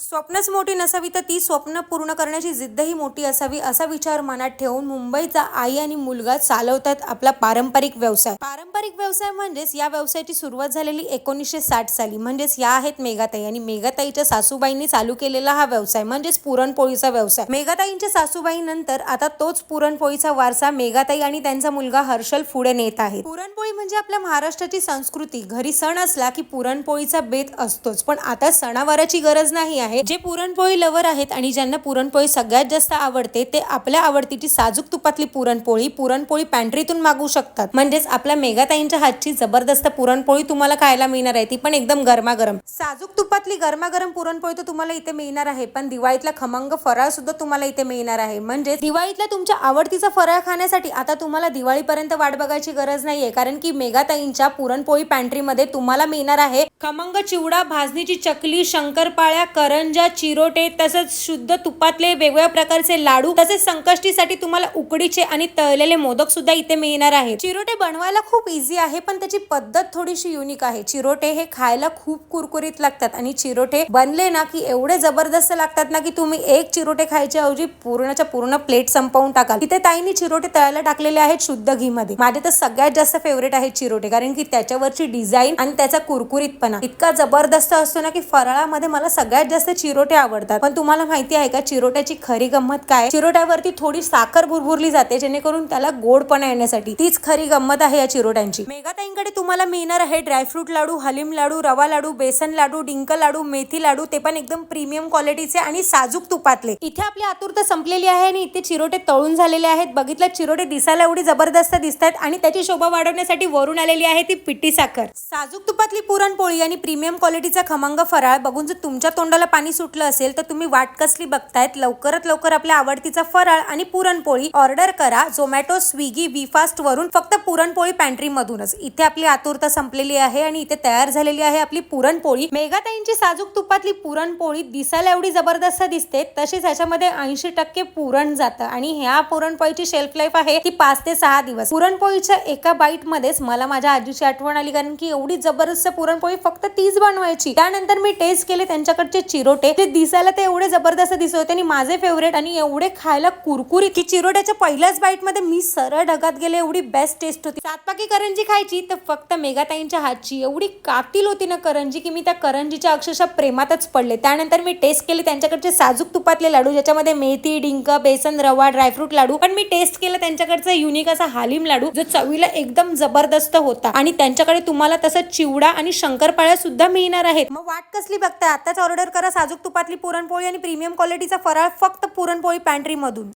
स्वप्नच मोठी नसावी तर ती स्वप्न पूर्ण करण्याची जिद्दही मोठी असावी असा विचार मनात ठेवून मुंबईचा आई आणि मुलगा चालवतात आपला पारंपरिक व्यवसाय. पारंपरिक व्यवसाय म्हणजेच या व्यवसायाची सुरुवात झालेली एकोणीसशे साठ साली. म्हणजेच या आहेत मेघाताई आणि मेघाताईच्या सासूबाईंनी चालू केलेला हा व्यवसाय म्हणजेच पुरणपोळीचा व्यवसाय. मेघाताईंच्या सासूबाई नंतर आता तोच पुरणपोळीचा वारसा मेघाताई आणि त्यांचा मुलगा हर्षल पुढे नेत आहे पुरणपोळी म्हणजे आपल्या महाराष्ट्राची संस्कृती. घरी सण असला की पुरणपोळीचा बेत असतोच. पण आता सणावाराची गरज नाही आहे. आहे. जे पुरणपोळी लवर आहेत आणि ज्यांना पुरणपोळी सगळ्यात जास्त आवडते ते आपल्या आवडतीची साजूक तुपातली पुरणपोळी पुरणपोळी पॅन्ट्रीतून मागू शकतात. म्हणजेच आपल्या मेघाताईंच्या हातची जबरदस्त पुरणपोळी तुम्हाला खायला मिळणार आहे. ती पण एकदम गरमागरम. साजूक तुपातली गरमागरम पुरणपोळी तर तुम्हाला इथे मिळणार आहे पण दिवाळीतला खमंग फराळ सुद्धा तुम्हाला इथे मिळणार आहे. म्हणजे दिवाळीतला तुमच्या आवडतीचा फराळ खाण्यासाठी आता तुम्हाला दिवाळीपर्यंत वाट बघायची गरज नाहीये कारण की मेघाताईंच्या पुरणपोळी पॅन्ट्रीमध्ये तुम्हाला मिळणार आहे खमंग चिवडा भाजणीची चकली शंकरपाळ्या करंजा चिरोटे तसंच शुद्ध तुपातले वेगवेगळ्या प्रकारचे लाडू तसेच संकष्टीसाठी तुम्हाला उकडीचे आणि तळलेले मोदक सुद्धा इथे मिळणार आहे चिरोटे बनवायला खूप इझी आहे पण त्याची पद्धत थोडीशी युनिक आहे. चिरोटे हे खायला खूप कुरकुरीत लागतात आणि चिरोटे बनले ना की एवढे जबरदस्त लागतात ना की तुम्ही एक चिरोटे खायच्या ऐवजी पूर्णच्या पूर्ण प्लेट संपवून टाकाल. इथे ताईंनी चिरोटे तळायला टाकलेले आहेत शुद्ध घी मध्ये माझे तर सगळ्यात जास्त फेवरेट आहे चिरोटे कारण की त्याच्यावरची डिझाईन आणि त्याचा कुरकुरीतपणा इतका जबरदस्त असतो ना की फराळामध्ये मला सगळ्यात जास्त चिरोटे आवडतात. पण तुम्हाला माहिती आहे का चिरोट्याची खरी गंमत काय? चिरोट्यावरती थोडी साखर भुरभुरली जाते जेणेकरून त्याला गोडपणा येण्यासाठी. तीच खरी गंमत आहे या चिरोट्यांची. मेघाताईंकडे तुम्हाला मिळणार आहे ड्रायफ्रूट लाडू हलीम लाडू रवा लाडू बेसन लाडू डिंक लाडू मेथी लाडू ते पण एकदम प्रीमियम क्वालिटीचे आणि साजूक तुपातले. इथे आपली आतुरता संपलेली आहे आणि इथे चिरोटे तळून झालेले आहेत. बघितलं चिरोटे दिसायला एवढी जबरदस्त दिसतात आणि त्याची शोभा वाढवण्यासाठी वरून आलेली आहे ती पिट्टी साखर. साजूक तुपातली पुरणपोळी आणि प्रीमियम क्वालिटीचा खमंग फराळ बघून जर तुमच्या तोंडाला पाणी सुटलं असेल तर तुम्ही वाट कसली बघतायत? लवकरात लवकर आपल्या आवडतीचा फराळ आणि पुरणपोळी ऑर्डर करा. झोमॅटो स्विगी वीफास्ट वरून फक्त पुरणपोळी पॅन्ट्री मधूनच इथे आपली आतुरता संपलेली आहे आणि इथे तयार झालेली आहे आपली पुरणपोळी. मेघाताईंची साजूक तुपातली पुरणपोळी दिसायला एवढी जबरदस्त दिसते तशीच ह्याच्यामध्ये ऐंशी टक्के पुरण जातं आणि ह्या पुरणपोळीची शेल्फ लाईफ आहे ती पाच ते सहा दिवस. पुरणपोळीच्या एका बाईट मध्येच मला माझ्या आजीची आठवण आली कारण की एवढी जबरदस्त पुरणपोळी फक्त तीच बनवायची. त्यानंतर मी टेस्ट केले त्यांच्याकडचे चिरोटे. ते दिसायला ते एवढे जबरदस्त दिसत होते आणि माझे फेवरेट आणि एवढे खायला कुरकुरीत. की चिरोट्याच्या पहिल्याच बाईटमध्ये मी सरळ ढगात गेले एवढी बेस्ट टेस्ट होती. सातपाकी करंजी खायची तर फक्त मेघाताईंच्या हातची. एवढी कातील होती ना करंजी की मी त्या करंजीच्या अक्षरशः प्रेमातच पडले. त्यानंतर मी टेस्ट केली त्यांच्याकडचे साजूक तुपातले लाडू ज्याच्यामध्ये मेथी डिंक बेसन रवा ड्रायफ्रूट लाडू. पण मी टेस्ट केलं त्यांच्याकडचा युनिक असा हालिम लाडू जो चवीला एकदम जबरदस्त होता. आणि त्यांच्याकडे तुम्हाला तसं चिवडा आणि शंकरपाळ्या सुद्धा मिळणार आहेत. मग वाट कसली बघताय? आताच ऑर्डर करा साजूक तुपातली पुरणपोळी आणि प्रीमियम क्वालिटीचा फराळ फक्त पुरणपोळी पॅन्ट्रीमधून